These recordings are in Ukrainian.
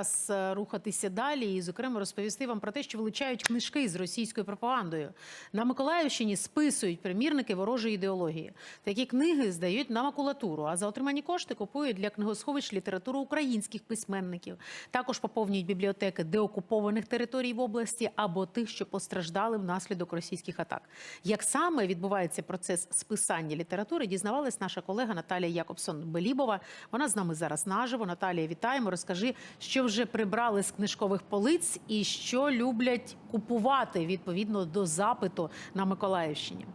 час е, рухатися далі і, зокрема, розповісти вам про те, що вилучають книжки з російською пропагандою. На Миколаївщині списують примірники ворожої ідеології. Такі книги здають на макулатуру, а за отримані кошти купують для книгосховищ літературу українських письменників. Також поповнюють бібліотеки деокупованих територій в області або тих, що постраждали внаслідок російських атак. Як саме відбувається процес списання літератури, дізнавалась наша колега Наталія Якобсон Белібова. Вона з нами зараз наживо. Наталія, вітаємо. Розкажи, що вже прибрали з книжкових полиць і що люблять купувати відповідно до запиту на Миколаївщині.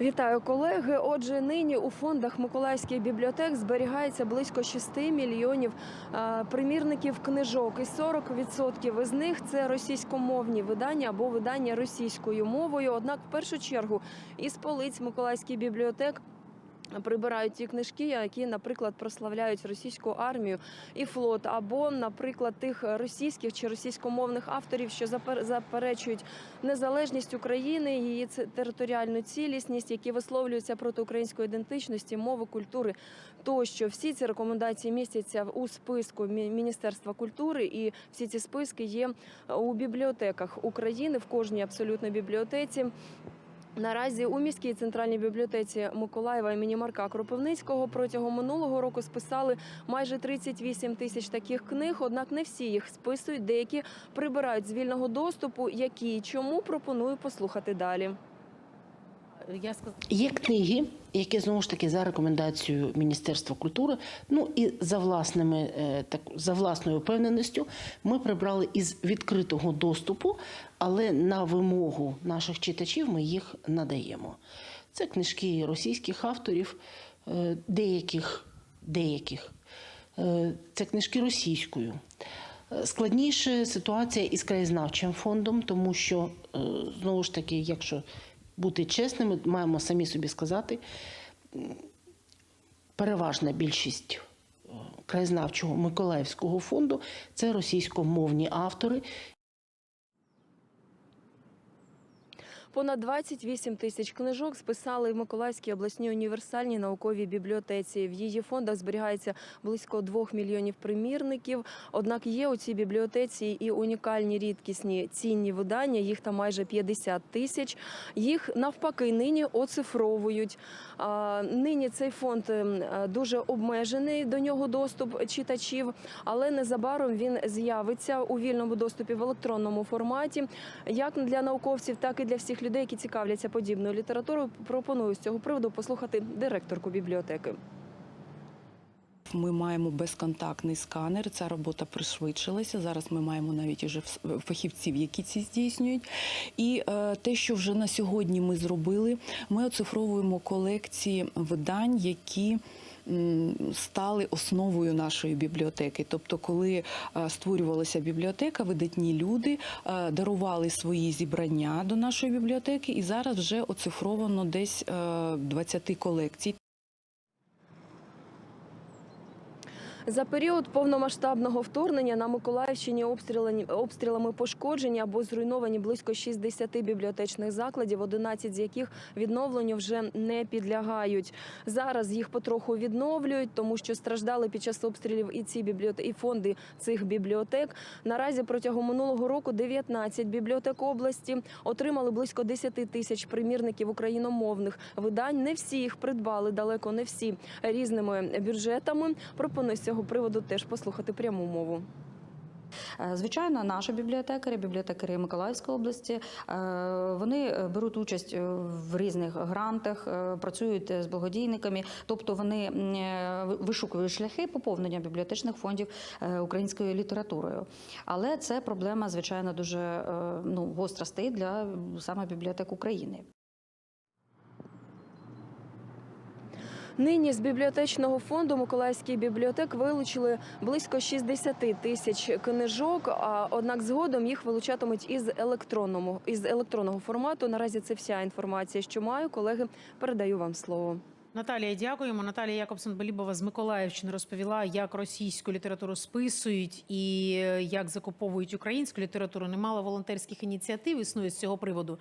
Вітаю колеги. Отже, нині у фондах Миколаївських бібліотек зберігається близько 6 мільйонів е, примірників книжок, і 40% із них це російськомовні видання або видання російською мовою. Однак, в першу чергу, із полиць Миколаївських бібліотек. Прибирають ті книжки, які, наприклад, прославляють російську армію і флот, або, наприклад, тих російських чи російськомовних авторів, що запер- заперечують незалежність України, її територіальну цілісність, які висловлюються проти української ідентичності, мови, культури. Тощо всі ці рекомендації містяться у списку Міністерства культури, і всі ці списки є у бібліотеках України в кожній абсолютно бібліотеці. Наразі у міській центральній бібліотеці Миколаєва імені Марка Кропивницького протягом минулого року списали майже 38 тисяч таких книг. Однак не всі їх списують, деякі прибирають з вільного доступу. Які і чому пропоную послухати далі. Є книги, які знову ж таки за рекомендацією Міністерства культури, ну і за власними е, так за власною впевненістю, ми прибрали із відкритого доступу, але на вимогу наших читачів ми їх надаємо. Це книжки російських авторів, е, деяких, деяких. Е, Це книжки російською. Складніша ситуація із краєзнавчим фондом, тому що знову ж таки, якщо бути чесними, маємо самі собі сказати, переважна більшість е, краєзнавчого Миколаївського фонду це російськомовні автори, Понад 28 тисяч книжок списали в Миколаївській обласній універсальній науковій бібліотеці. В її фондах зберігається близько 2 мільйонів примірників. Однак є у цій бібліотеці і унікальні рідкісні цінні видання. Їх там майже 50 тисяч. Їх навпаки нині оцифровують. Нині цей фонд ем, е, дуже обмежений до нього доступ читачів, але незабаром він з'явиться у вільному доступі в електронному форматі. Як для науковців, так і для всіх людей, які цікавляться подібною літературою. Пропоную з цього приводу послухати директорку бібліотеки. Ми маємо безконтактний сканер. Ця робота пришвидшилася. Зараз ми маємо навіть уже фахівців, які ці здійснюють. І е, те, що вже на сьогодні ми зробили, ми оцифровуємо колекції видань, які Стали основою нашої бібліотеки. Тобто, коли е, створювалася бібліотека, видатні люди е, дарували свої зібрання до нашої бібліотеки, і зараз вже оцифровано десь е, 20 колекцій. За період повномасштабного вторгнення на Миколаївщині обстрілами пошкоджені або зруйновані близько 60 бібліотечних закладів, 11 з яких відновленню вже не підлягають. Зараз їх потроху відновлюють, тому що страждали під час обстрілів і ці бібліотеки, і фонди цих бібліотек. Наразі протягом минулого року 19 бібліотек області отримали близько 10 тисяч примірників україномовних видань. Не всі їх придбали, далеко не всі різними бюджетами. Пропоную з цього приводу теж послухати пряму мову. Е, Звичайно, наші бібліотекарі, бібліотекарі Миколаївської області, е, вони беруть участь е, в різних грантах, працюють з благодійниками, тобто вони вишукують шляхи поповнення бібліотечних фондів українською літературою. Але це проблема, звичайно, дуже ну, гостра стоїть для саме бібліотек України. Нині з бібліотечного фонду Миколаївських бібліотек вилучили близько 60 тисяч книжок. А однак згодом їх вилучатимуть із електронного із електронного формату. Наразі це вся інформація, що маю. Колеги, передаю вам слово. Наталія, дякуємо. Наталія Якобсон Белібова з Миколаївщини розповіла, як російську літературу списують і е, як закуповують українську літературу. Немало волонтерських ініціатив існує з цього приводу.